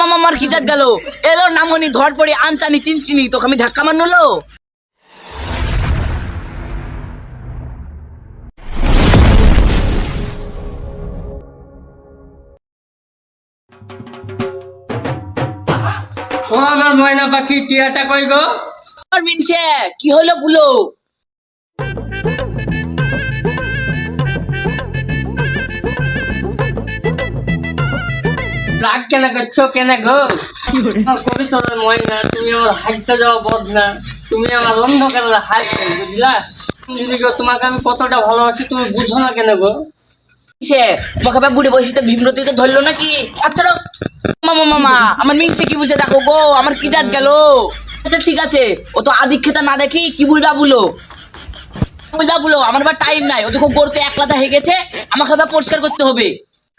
মামা মামার কি জাত গেল। এলো নামনি ধর পড়ি আনচানি চিনচিনি তোকে আমি ধাক্কা মারলো ময়না পাখি টিয়াটা কই গো? মিনছে কি হলো বুলো? রাগ কেন করছ? কেন গো? আমার কবিতরের ময়না তুমি আমার হাইটটা যাওয়া বদনা তুমি আমার অন্ধকারের হাইট বুঝলা? গো তোমাকে আমি কতটা ভালোবাসি তুমি বুঝো না কেন গো? সে আবার বুড়ি বয়সে ভীমরতি তো ধরলো নাকি? আচ্ছা। মামা মামা আমার মিনছে কি বুঝে? দেখো গো আমার কি জাত গেল? আচ্ছা ঠিক আছে। ও তো আদিক খেতা না দেখি কি বুঝবা বুলো? বুঝবা বুলো আমার আবার টাইম নাই। ও দেখো গড়তে একলাতা হয়ে গেছে আমাকে আবার পরিষ্কার করতে হবে।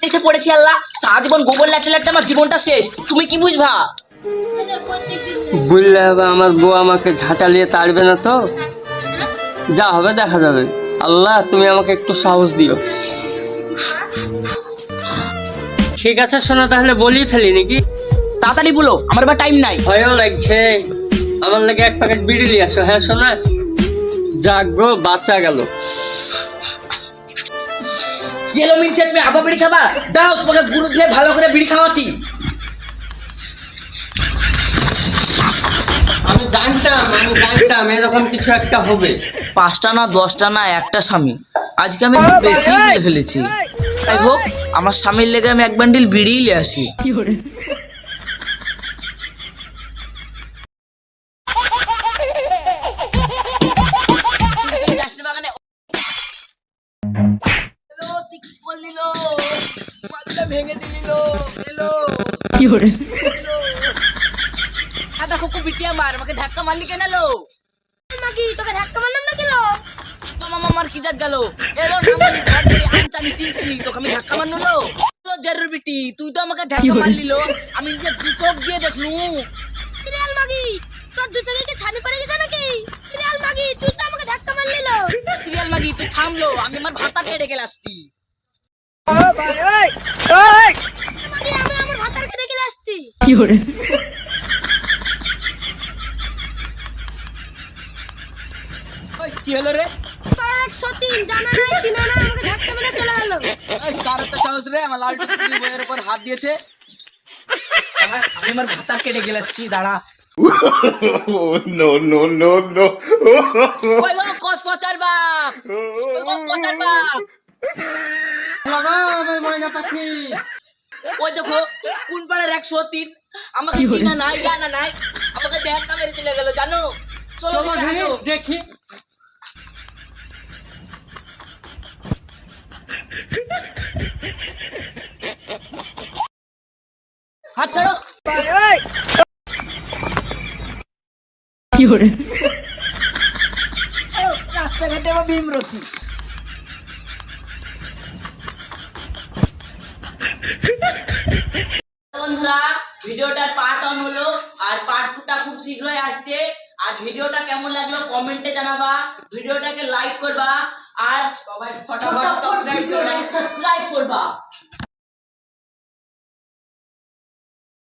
এসে পড়েছি আল্লাহ। সারা জীবন গোবর লাটে লাটে আমার জীবনটা শেষ। তুমি কি বুঝবা? বুঝলে এবার আমার বউ আমাকে ঝাঁটালিয়ে তাড়বে না তো? যা হবে দেখা যাবে। আল্লাহ তুমি আমাকে একটু সাহস দিও। ঠিক আছে শোনা তাহলে বলি ফেলি নাকি? তাড়াতাড়ি বলো আমার আবার টাইম নাই। ভয়ও লাগছে। আমার লাগে এক প্যাকেট বিড়ি নিয়ে আসো হ্যাঁ শোনা যাক গো বাচ্চা গেল। গেলো তুমি আবার বিড়ি খাবা? দাও তোমাকে গুরু ধুয়ে ভালো করে বিড়ি খাওয়াচ্ছি। আমি জানতাম আমি জানতাম এরকম কিছু একটা হবে। পাঁচটা না দশটা না একটা স্বামী। আজকে আমি একটু বেশি বলে ফেলেছি। যাই হোক আমার স্বামীর লেগে আমি এক বান্ডিল বিড়িই নিয়ে আসি। ভেঙে দিল এলো আদা কুকু বিটিয়া মার আমাকে ধাক্কা মারলি কেন এলো? মাগি তোকে ধাক্কা মারলাম না কেন? মামা মামার কি জাত গেল? এলো ধর পড়ি আনচানি চিনচিনি তোকে আমি ধাক্কা মারলো। জরুর বিটি তুই তো আমাকে ধাক্কা মারলিল আমি নিজে দু চোখ দিয়ে দেখলু। সিরিয়াল মাগি তোর দু চোখে কি ছানি পড়ে গেছে নাকি? সিরিয়াল মাগি তুই তো আমাকে ধাক্কা মারলি লো। সিরিয়াল মাগি তুই থামলো আমি আমার ভাতা কেটে গেলে আসছি। আমি আমার আসছি ওই, কি হলো রে? সতীন জানা নাই চিনা না আমাকে ধাক্কা মেরে চলে গেল। কার তো সাহস রে? আমার লাল টুকরি বইয়ের উপর হাত দিয়েছে। আমি আমার ভাতা কেটে গেলে আসছি দাঁড়া। No, no, no, no. ওই গো কস পচার বাপ? ওই পচার বাপ? বাবা, আমার ময়না পাখি ওই দেখো কোন পাড়ার একশো তিন আমাকে চিনা নাই জানা নাই। আমাকে দেখা মেরে চলে গেল জানো? চলো দেখি হাত ছাড়ো। ছাড়ো, রাস্তাঘাটে আমার ভীমরতি ভিডিওটার পার্ট অন হলো আর পার্ট টুটা খুব শীঘ্রই আসছে। আর ভিডিওটা কেমন লাগল কমেন্টে জানাবা। ভিডিওটাকে লাইক করবা। আর সবাই ফটাফট সাবস্ক্রাইব করবা। সাবস্ক্রাইব করবা।